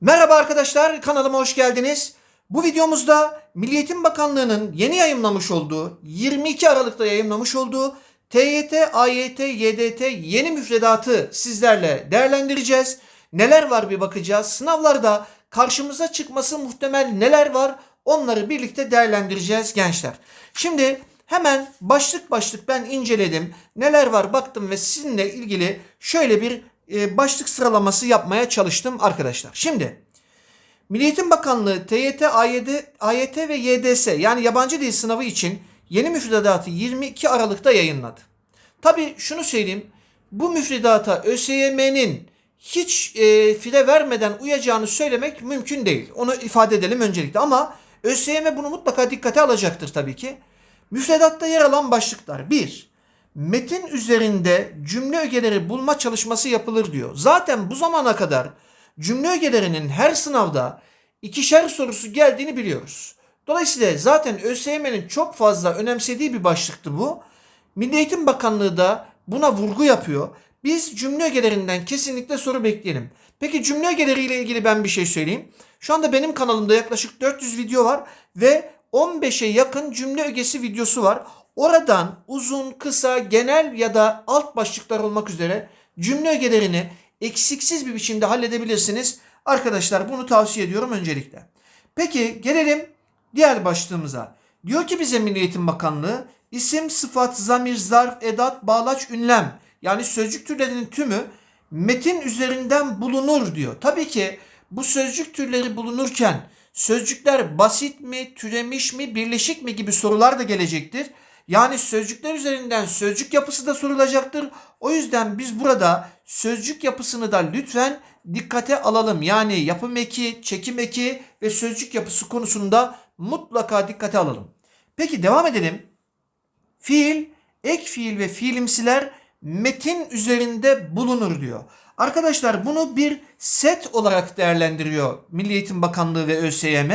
Merhaba arkadaşlar, kanalıma hoş geldiniz. Bu videomuzda Milli Eğitim Bakanlığı'nın yeni yayımlamış olduğu, 22 Aralık'ta yayımlamış olduğu TYT, AYT, YDT yeni müfredatı sizlerle değerlendireceğiz. Neler var bir bakacağız. Sınavlarda karşımıza çıkması muhtemel neler var onları birlikte değerlendireceğiz gençler. Şimdi hemen başlık başlık ben inceledim. Neler var baktım ve sizinle ilgili şöyle bir e, başlık sıralaması yapmaya çalıştım arkadaşlar. Şimdi Milli Eğitim Bakanlığı TYT, AYT, AYT ve YDS yani yabancı dil sınavı için yeni müfredatı 22 Aralık'ta yayınladı. Tabi şunu söyleyeyim. Bu müfredata ÖSYM'nin hiç e, file vermeden uyacağını söylemek mümkün değil. Onu ifade edelim öncelikle ama ÖSYM bunu mutlaka dikkate alacaktır tabii ki. Müfredatta yer alan başlıklar. 1. Metin üzerinde cümle ögeleri bulma çalışması yapılır diyor. Zaten bu zamana kadar cümle ögelerinin her sınavda ikişer sorusu geldiğini biliyoruz. Dolayısıyla zaten ÖSYM'nin çok fazla önemsediği bir başlıktı bu. Milli Eğitim Bakanlığı da buna vurgu yapıyor. Biz cümle ögelerinden kesinlikle soru bekleyelim. Peki cümle ögeleriyle ilgili ben bir şey söyleyeyim. Şu anda benim kanalımda yaklaşık 400 video var ve 15'e yakın cümle ögesi videosu var. Oradan uzun, kısa, genel ya da alt başlıklar olmak üzere cümle ögelerini eksiksiz bir biçimde halledebilirsiniz. Arkadaşlar bunu tavsiye ediyorum öncelikle. Peki gelelim diğer başlığımıza. Diyor ki bize Milli Eğitim Bakanlığı isim, sıfat, zamir, zarf, edat, bağlaç, ünlem yani sözcük türlerinin tümü metin üzerinden bulunur diyor. Tabii ki bu sözcük türleri bulunurken sözcükler basit mi, türemiş mi, birleşik mi gibi sorular da gelecektir. Yani sözcükler üzerinden sözcük yapısı da sorulacaktır. O yüzden biz burada sözcük yapısını da lütfen dikkate alalım. Yani yapım eki, çekim eki ve sözcük yapısı konusunda mutlaka dikkate alalım. Peki devam edelim. Fiil, ek fiil ve fiilimsiler metin üzerinde bulunur diyor. Arkadaşlar bunu bir set olarak değerlendiriyor Milli Eğitim Bakanlığı ve ÖSYM.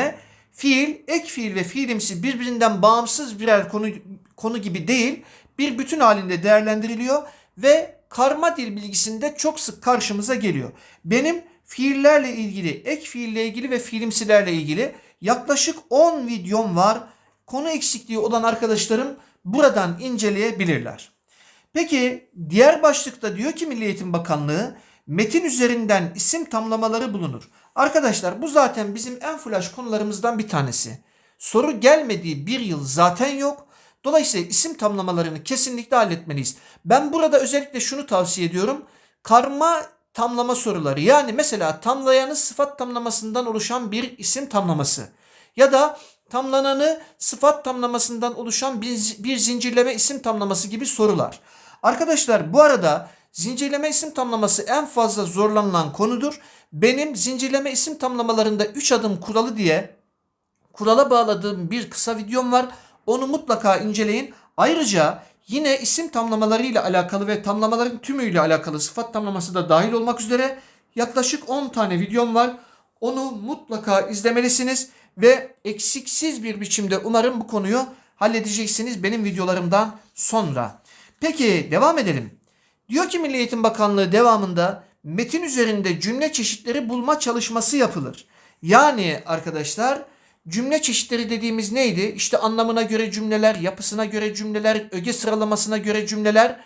Fiil, ek fiil ve fiilimsi birbirinden bağımsız birer konu konu gibi değil, bir bütün halinde değerlendiriliyor ve karma dil bilgisinde çok sık karşımıza geliyor. Benim fiillerle ilgili, ek fiille ilgili ve fiilimsilerle ilgili yaklaşık 10 videom var. Konu eksikliği olan arkadaşlarım buradan inceleyebilirler. Peki diğer başlıkta diyor ki Milli Eğitim Bakanlığı metin üzerinden isim tamlamaları bulunur. Arkadaşlar bu zaten bizim en flash konularımızdan bir tanesi. Soru gelmediği bir yıl zaten yok. Dolayısıyla isim tamlamalarını kesinlikle halletmeliyiz. Ben burada özellikle şunu tavsiye ediyorum. Karma tamlama soruları yani mesela tamlayanı sıfat tamlamasından oluşan bir isim tamlaması ya da tamlananı sıfat tamlamasından oluşan bir, bir zincirleme isim tamlaması gibi sorular. Arkadaşlar bu arada zincirleme isim tamlaması en fazla zorlanılan konudur. Benim zincirleme isim tamlamalarında 3 adım kuralı diye kurala bağladığım bir kısa videom var. Onu mutlaka inceleyin. Ayrıca yine isim tamlamaları ile alakalı ve tamlamaların tümüyle alakalı sıfat tamlaması da dahil olmak üzere yaklaşık 10 tane videom var. Onu mutlaka izlemelisiniz ve eksiksiz bir biçimde umarım bu konuyu halledeceksiniz benim videolarımdan sonra. Peki devam edelim. Diyor ki Milli Eğitim Bakanlığı devamında metin üzerinde cümle çeşitleri bulma çalışması yapılır. Yani arkadaşlar cümle çeşitleri dediğimiz neydi? İşte anlamına göre cümleler, yapısına göre cümleler, öge sıralamasına göre cümleler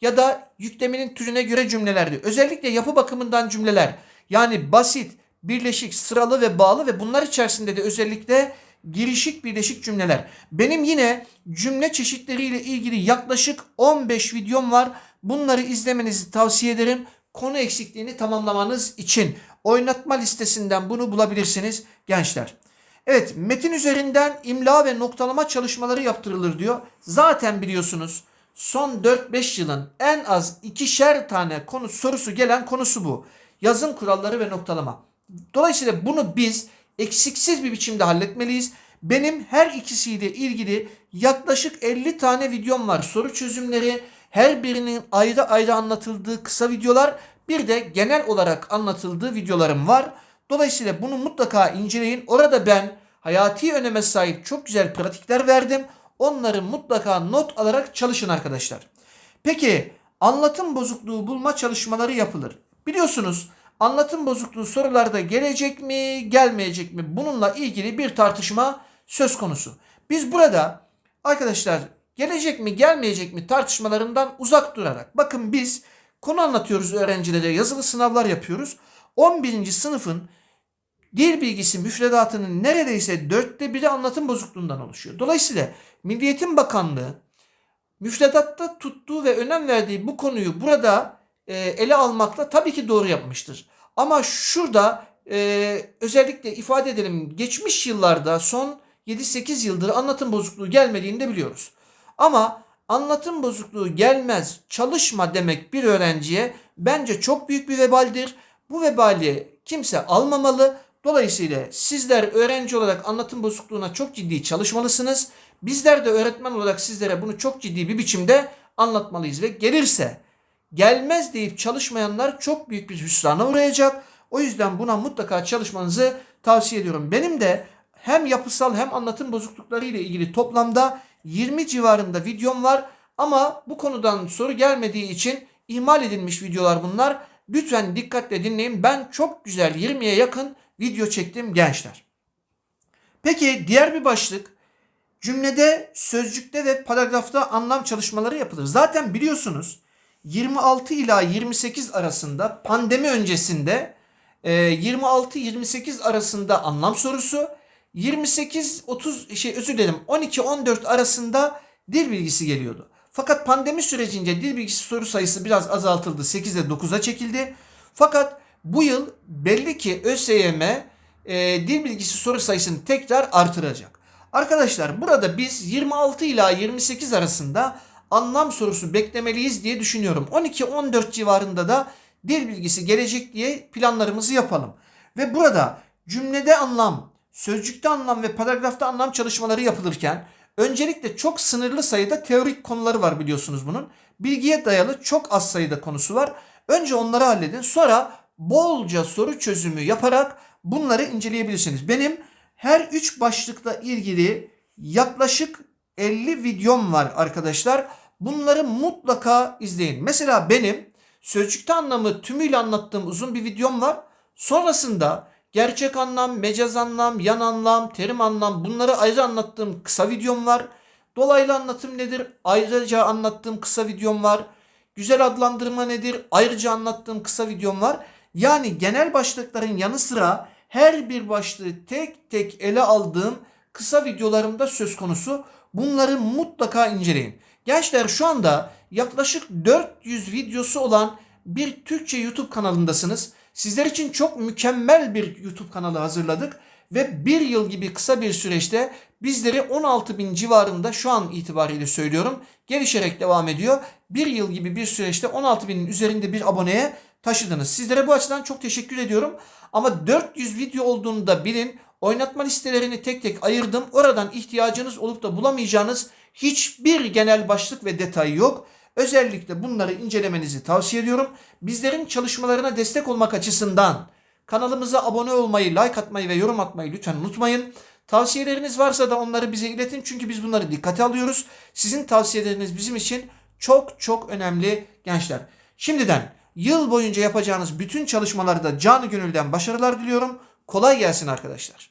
ya da yükleminin türüne göre cümlelerdi. Özellikle yapı bakımından cümleler. Yani basit, birleşik, sıralı ve bağlı ve bunlar içerisinde de özellikle girişik birleşik cümleler. Benim yine cümle çeşitleriyle ilgili yaklaşık 15 videom var. Bunları izlemenizi tavsiye ederim. Konu eksikliğini tamamlamanız için oynatma listesinden bunu bulabilirsiniz gençler. Evet metin üzerinden imla ve noktalama çalışmaları yaptırılır diyor. Zaten biliyorsunuz son 4-5 yılın en az ikişer tane konu sorusu gelen konusu bu. Yazım kuralları ve noktalama. Dolayısıyla bunu biz eksiksiz bir biçimde halletmeliyiz. Benim her ikisiyle ilgili yaklaşık 50 tane videom var. Soru çözümleri, her birinin ayrı ayrı anlatıldığı kısa videolar, bir de genel olarak anlatıldığı videolarım var. Dolayısıyla bunu mutlaka inceleyin. Orada ben hayati öneme sahip çok güzel pratikler verdim. Onları mutlaka not alarak çalışın arkadaşlar. Peki anlatım bozukluğu bulma çalışmaları yapılır. Biliyorsunuz anlatım bozukluğu sorularda gelecek mi, gelmeyecek mi? Bununla ilgili bir tartışma söz konusu. Biz burada arkadaşlar gelecek mi, gelmeyecek mi tartışmalarından uzak durarak bakın biz konu anlatıyoruz öğrencilere, yazılı sınavlar yapıyoruz. 11. sınıfın dil bilgisi müfredatının neredeyse dörtte biri anlatım bozukluğundan oluşuyor. Dolayısıyla Milli Eğitim Bakanlığı müfredatta tuttuğu ve önem verdiği bu konuyu burada e, ele almakla tabii ki doğru yapmıştır. Ama şurada e, özellikle ifade edelim geçmiş yıllarda son 7-8 yıldır anlatım bozukluğu gelmediğini de biliyoruz. Ama anlatım bozukluğu gelmez çalışma demek bir öğrenciye bence çok büyük bir vebaldir. Bu vebali kimse almamalı. Dolayısıyla sizler öğrenci olarak anlatım bozukluğuna çok ciddi çalışmalısınız. Bizler de öğretmen olarak sizlere bunu çok ciddi bir biçimde anlatmalıyız ve gelirse gelmez deyip çalışmayanlar çok büyük bir hüsrana uğrayacak. O yüzden buna mutlaka çalışmanızı tavsiye ediyorum. Benim de hem yapısal hem anlatım bozuklukları ile ilgili toplamda 20 civarında videom var. Ama bu konudan soru gelmediği için ihmal edilmiş videolar bunlar. Lütfen dikkatle dinleyin. Ben çok güzel 20'ye yakın video çektim gençler. Peki diğer bir başlık cümlede, sözcükte ve paragrafta anlam çalışmaları yapılır. Zaten biliyorsunuz 26 ila 28 arasında pandemi öncesinde 26-28 arasında anlam sorusu 28-30 şey özür dilerim 12-14 arasında dil bilgisi geliyordu. Fakat pandemi sürecince dil bilgisi soru sayısı biraz azaltıldı. 8'e 9'a çekildi. Fakat bu yıl belli ki ÖSYM e, dil bilgisi soru sayısını tekrar artıracak. Arkadaşlar burada biz 26 ila 28 arasında anlam sorusu beklemeliyiz diye düşünüyorum. 12-14 civarında da dil bilgisi gelecek diye planlarımızı yapalım. Ve burada cümlede anlam, sözcükte anlam ve paragrafta anlam çalışmaları yapılırken öncelikle çok sınırlı sayıda teorik konuları var biliyorsunuz bunun. Bilgiye dayalı çok az sayıda konusu var. Önce onları halledin. Sonra bolca soru çözümü yaparak bunları inceleyebilirsiniz. Benim her üç başlıkla ilgili yaklaşık 50 videom var arkadaşlar. Bunları mutlaka izleyin. Mesela benim sözcükte anlamı tümüyle anlattığım uzun bir videom var. Sonrasında gerçek anlam, mecaz anlam, yan anlam, terim anlam bunları ayrı anlattığım kısa videom var. Dolaylı anlatım nedir? Ayrıca anlattığım kısa videom var. Güzel adlandırma nedir? Ayrıca anlattığım kısa videom var. Yani genel başlıkların yanı sıra her bir başlığı tek tek ele aldığım kısa videolarımda söz konusu. Bunları mutlaka inceleyin. Gençler şu anda yaklaşık 400 videosu olan bir Türkçe YouTube kanalındasınız. Sizler için çok mükemmel bir YouTube kanalı hazırladık ve bir yıl gibi kısa bir süreçte bizleri 16 bin civarında şu an itibariyle söylüyorum gelişerek devam ediyor. Bir yıl gibi bir süreçte 16 binin üzerinde bir aboneye taşıdınız. Sizlere bu açıdan çok teşekkür ediyorum. Ama 400 video olduğunu da bilin. Oynatma listelerini tek tek ayırdım. Oradan ihtiyacınız olup da bulamayacağınız hiçbir genel başlık ve detay yok. Özellikle bunları incelemenizi tavsiye ediyorum. Bizlerin çalışmalarına destek olmak açısından kanalımıza abone olmayı, like atmayı ve yorum atmayı lütfen unutmayın. Tavsiyeleriniz varsa da onları bize iletin çünkü biz bunları dikkate alıyoruz. Sizin tavsiyeleriniz bizim için çok çok önemli gençler. Şimdiden yıl boyunca yapacağınız bütün çalışmalarda canı gönülden başarılar diliyorum. Kolay gelsin arkadaşlar.